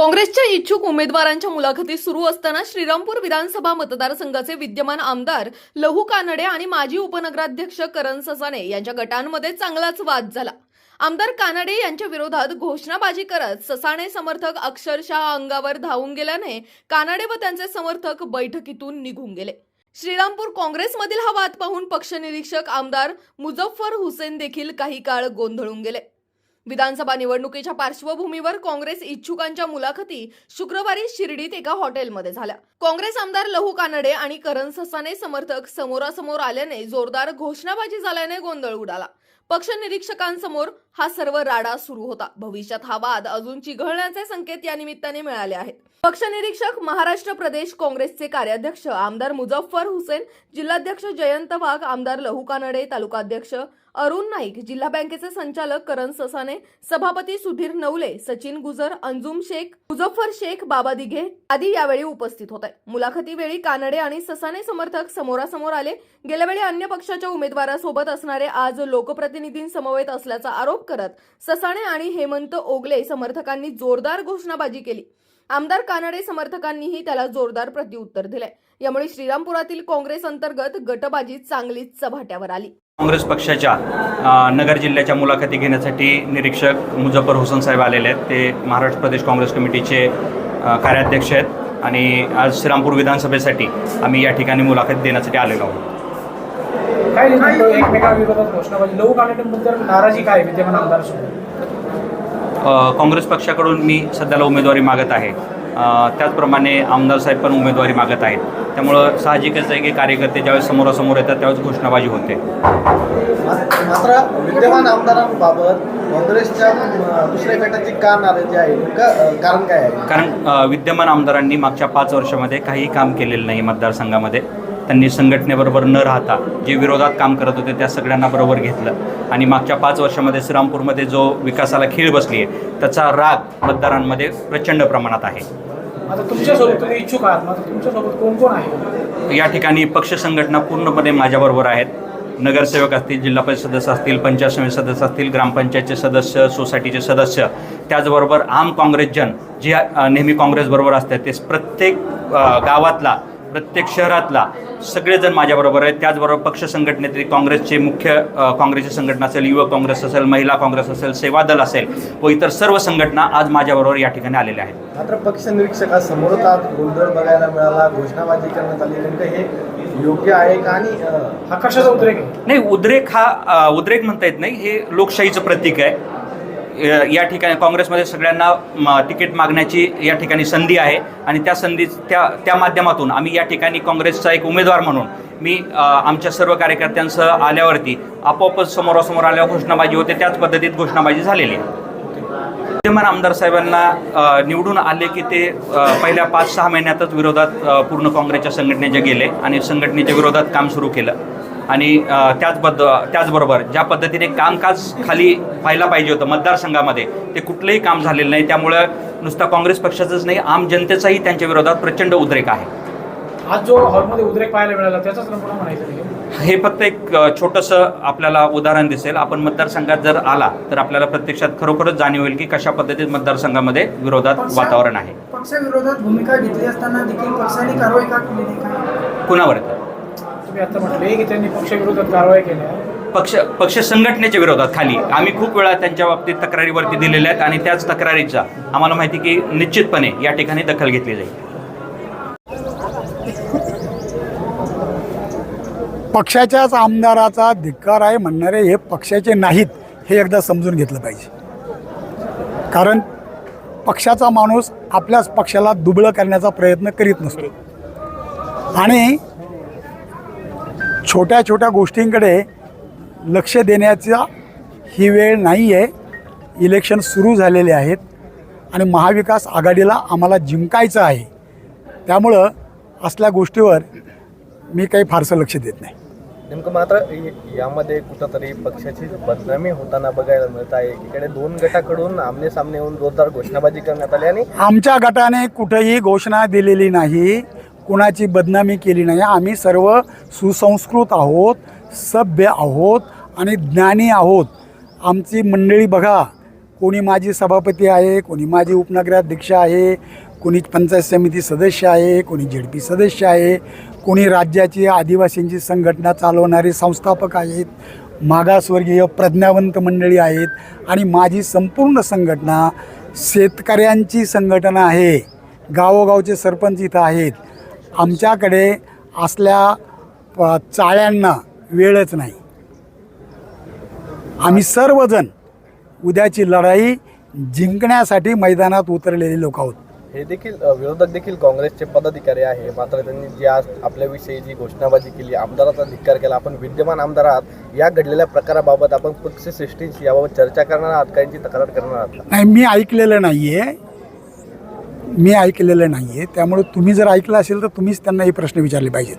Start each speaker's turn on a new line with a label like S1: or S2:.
S1: काँग्रेसच्या इच्छुक उमेदवारांच्या मुलाखती सुरू असताना श्रीरामपूर विधानसभा मतदारसंघाचे विद्यमान आमदार लहू कानडे आणि माजी उपनगराध्यक्ष करण ससाने यांच्या गटांमध्ये चांगलाच वाद झाला. आमदार कानडे यांच्या विरोधात घोषणाबाजी करत ससाणे समर्थक अक्षरशः अंगावर धावून गेल्याने कानडे व त्यांचे समर्थक बैठकीतून निघून गेले. श्रीरामपूर काँग्रेसमधील हा वाद पाहून पक्षनिरीक्षक आमदार मुझफ्फर हुसेन देखील काही काळ गोंधळून गेले. विधानसभा निवडणुकीच्या पार्श्वभूमीवर काँग्रेस इच्छुकांच्या मुलाखती शुक्रवारी शिर्डीत एका हॉटेलमध्ये झाल्या. काँग्रेस आमदार लहू कानडे आणि करण ससाने समर्थक समोरासमोर आल्याने जोरदार घोषणाबाजी झाल्याने गोंधळ उडाला. पक्ष निरीक्षकांसमोर हा सर्व राडा सुरू होता. भविष्यात हा वाद अजून चिघळण्याचे संकेत या निमित्ताने मिळाले आहेत. पक्ष निरीक्षक महाराष्ट्र प्रदेश काँग्रेसचे कार्याध्यक्ष आमदार मुझफ्फर हुसेन जिल्हाध्यक्ष जयंत वाघ आमदार लहू कानडे तालुकाध्यक्ष अरुण नाईक जिल्हा बँकेचे संचालक करण ससाने सभापती सुधीर नवले सचिन गुजर अंजुम शेख मुझफ्फर शेख बाबा दिघे आदी यावेळी उपस्थित होते. मुलाखतीवेळी कानडे आणि ससाने समर्थक समोरासमोर आले. गेल्या वेळी अन्य पक्षाच्या उमेदवारासोबत असणारे आज लोकप्रतिनिधींसमवेत असल्याचा आरोप करत ससाणे आणि हेमंत ओगले समर्थकांनी जोरदार घोषणाबाजी केली. आमदार कानडे समर्थकांनीही त्याला जोरदार प्रत्युत्तर दिले. यामुळे श्रीरामपुरातील काँग्रेस अंतर्गत गटबाजी चांगलीच चव्हाट्यावर आली.
S2: काँग्रेस पक्षाच्या नगर जिल्ह्याच्या मुलाखती घेण्यासाठी निरीक्षक मुझफ्फर हुसन साहेब आलेले आहेत. ते महाराष्ट्र प्रदेश काँग्रेस कमिटीचे कार्याध्यक्ष आहेत. आणि आज श्रीरामपूर विधानसभेसाठी आम्ही या ठिकाणी मुलाखत देण्यासाठी आलेलो आहोत.
S3: काय नेमकं एकमेकांविरोधात घोषणाबाजी. लहू कानडेबद्दल नाराजी काय विद्यमान आमदारासोबत?
S2: अ, काँग्रेस पक्षाकडून मी सध्याला उमेदवारी मागत आहे. त्याचप्रमाणे आमदार साहेब पण उमेदवारी मागत आहेत. त्यामुळं साहजिकच आहे की कार्यकर्ते ज्यावेळेस समोरासमोर येतात त्यावेळेस घोषणाबाजी होते.
S4: मात्र विद्यमान आमदारांबाबत काँग्रेसच्या दुसऱ्या गटाची का नाराजी आहे कारण काय आहे?
S2: कारण विद्यमान आमदारांनी मागच्या पाच वर्षामध्ये काही काम केलेलं नाही मतदारसंघामध्ये. त्यांनी संघटनेबरोबर न राहता जे विरोधात काम करत होते त्या सगळ्यांना बरोबर घेतलं. आणि मागच्या पाच वर्षामध्ये श्रीरामपूरमध्ये जो विकासाला खीळ बसली आहे त्याचा राग मतदारांमध्ये प्रचंड प्रमाणात आहे.
S3: आता तुमच्यासोबत तुम्ही इच्छुक आहात. मात्र तुमच्यासोबत कोण कोण आहे?
S2: या ठिकाणी पक्ष संघटना पूर्णपणे माझ्याबरोबर आहेत. नगरसेवक असतील जिल्हा परिषद सदस्य असतील पंचायत समिती सदस्य असतील ग्रामपंचायतचे सदस्य सोसायटीचे सदस्य. त्याचबरोबर आम काँग्रेसजन जे नेहमी काँग्रेसबरोबर असतात ते प्रत्येक गावातला प्रत्येक शहरातला सगळेजण माझ्याबरोबर आहेत. त्याचबरोबर पक्ष संघटनेतील काँग्रेसचे मुख्य काँग्रेसची संघटना असेल युवक काँग्रेस असेल महिला काँग्रेस असेल सेवा दल असेल व इतर सर्व संघटना आज माझ्याबरोबर या ठिकाणी आलेल्या आहेत.
S4: मात्र पक्ष निरीक्षकासमोरच आज गोंधळ बघायला मिळाला घोषणाबाजी करण्यात आली. नेमकं हे योग्य आहे का आणि
S3: हा कशाचा उद्रेक
S2: नाही उद्रेक हा उद्रेक म्हणता येत नाही. हे लोकशाहीचं प्रतीक आहे. या ठिकाणी काँग्रेसमध्ये सगळ्यांना तिकीट मागण्याची या ठिकाणी संधी आहे. आणि त्या संधी त्या त्या माध्यमातून आम्ही या ठिकाणी काँग्रेसचा एक उमेदवार म्हणून मी आमच्या सर्व कार्यकर्त्यांसह आल्यावरती आपोआपच समोरासमोर आल्यावर घोषणाबाजी होते. त्याच पद्धतीत घोषणाबाजी झालेली आहे. विद्यमान आमदार साहेबांना निवडून आले की ते पहिल्या पाच सहा महिन्यातच विरोधात पूर्ण काँग्रेसच्या संघटनेचे गेले आणि संघटनेच्या विरोधात काम सुरू केलं. आणि त्याचबद्द त्याचबरोबर ज्या पद्धतीने कामकाज खाली व्हायला पाहिजे होतं मतदारसंघामध्ये ते कुठलंही काम झालेलं नाही. त्यामुळं नुसता काँग्रेस पक्षाचंच नाही आम जनतेचाही त्यांच्या विरोधात प्रचंड उद्रेक आहे.
S3: आज जो हॉलमध्ये उद्रेक पाहायला मिळाला त्याचाच नमुना म्हणायचं
S2: हे फक्त एक छोटंसं आपल्याला उदाहरण दिसेल. आपण मतदारसंघात जर आला तर आपल्याला प्रत्यक्षात खरोखरच जाणीव होईल की कशा पद्धतीत मतदारसंघामध्ये विरोधात वातावरण आहे.
S5: पक्षाविरोधात भूमिका घेतली असताना देखील पक्षाने कारवाई का केली
S2: कुणावर
S3: तुम्ही आता म्हटले की त्यांनी पक्षविरोधात कारवाई केल्या
S2: पक्ष पक्ष संघटनेच्या विरोधात खाली. आम्ही खूप वेळा त्यांच्या बाबतीत तक्रारीवरती दिलेल्या आहेत आणि त्याच तक्रारीचा आम्हाला माहिती की निश्चितपणे या ठिकाणी दखल घेतली जाईल.
S6: पक्षाच्याच आमदाराचा धिक्कार आहे म्हणणारे हे पक्षाचे नाहीत हे एकदा समजून घेतलं पाहिजे. कारण पक्षाचा माणूस आपल्याच पक्षाला दुबळं करण्याचा प्रयत्न करीत नसतो. आणि छोट्या छोट्या गोष्टींकडे लक्ष देण्याचा ही वेळ नाही आहे इलेक्शन सुरू झालेले आहेत आणि महाविकास आघाडीला आम्हाला जिंकायचं आहे. त्यामुळं असल्या गोष्टीवर मी काही फारसं लक्ष देत नाही.
S4: नेमकं मात्र यामध्ये कुठंतरी पक्षाची बदनामी होताना बघायला मिळत आहे. एकीकडे दोन गटाकडून आमने सामने येऊन जोरदार घोषणाबाजी करण्यात आली आणि
S6: आमच्या गटाने कुठेही घोषणा दिलेली नाही. कुणाची बदनामी केली नाही. आम्ही सर्व सुसंस्कृत आहोत सभ्य आहोत आणि ज्ञानी आहोत. आमची मंडळी बघा कोणी माझी सभापती आहे कोणी माझी उपनगराध्यक्ष आहे कोणी पंचायत समिती सदस्य आहे कोणी झेडपी सदस्य आहे कोणी राज्याची आदिवासींची संघटना चालवणारे संस्थापक आहेत मागासवर्गीय प्रज्ञावंत मंडळी आहेत आणि माझी संपूर्ण संघटना शेतकऱ्यांची संघटना आहे. गावोगावचे सरपंच इथं आहेत. आमच्याकडे असल्या चाळ्यांना वेळच नाही. आम्ही सर्वजण उद्याची लढाई जिंकण्यासाठी मैदानात उतरलेले लोक आहोत.
S4: हे देखील विरोधक देखील काँग्रेसचे पदाधिकारी आहे. मात्र त्यांनी जी आज आपल्याविषयी जी घोषणाबाजी केली आमदाराचा धिक्कार केला आपण विद्यमान आमदार आहात या घडलेल्या प्रकाराबाबत आपण पक्षश्रेष्ठींशी याबाबत चर्चा करणार आहात काहींची तक्रार करणार आहात?
S6: नाही मी ऐकलेलं नाही आहे मी ऐकलेलं नाही आहे त्यामुळे तुम्ही जर ऐकलं असेल तर तुम्हीच त्यांना हे प्रश्न विचारले पाहिजेत.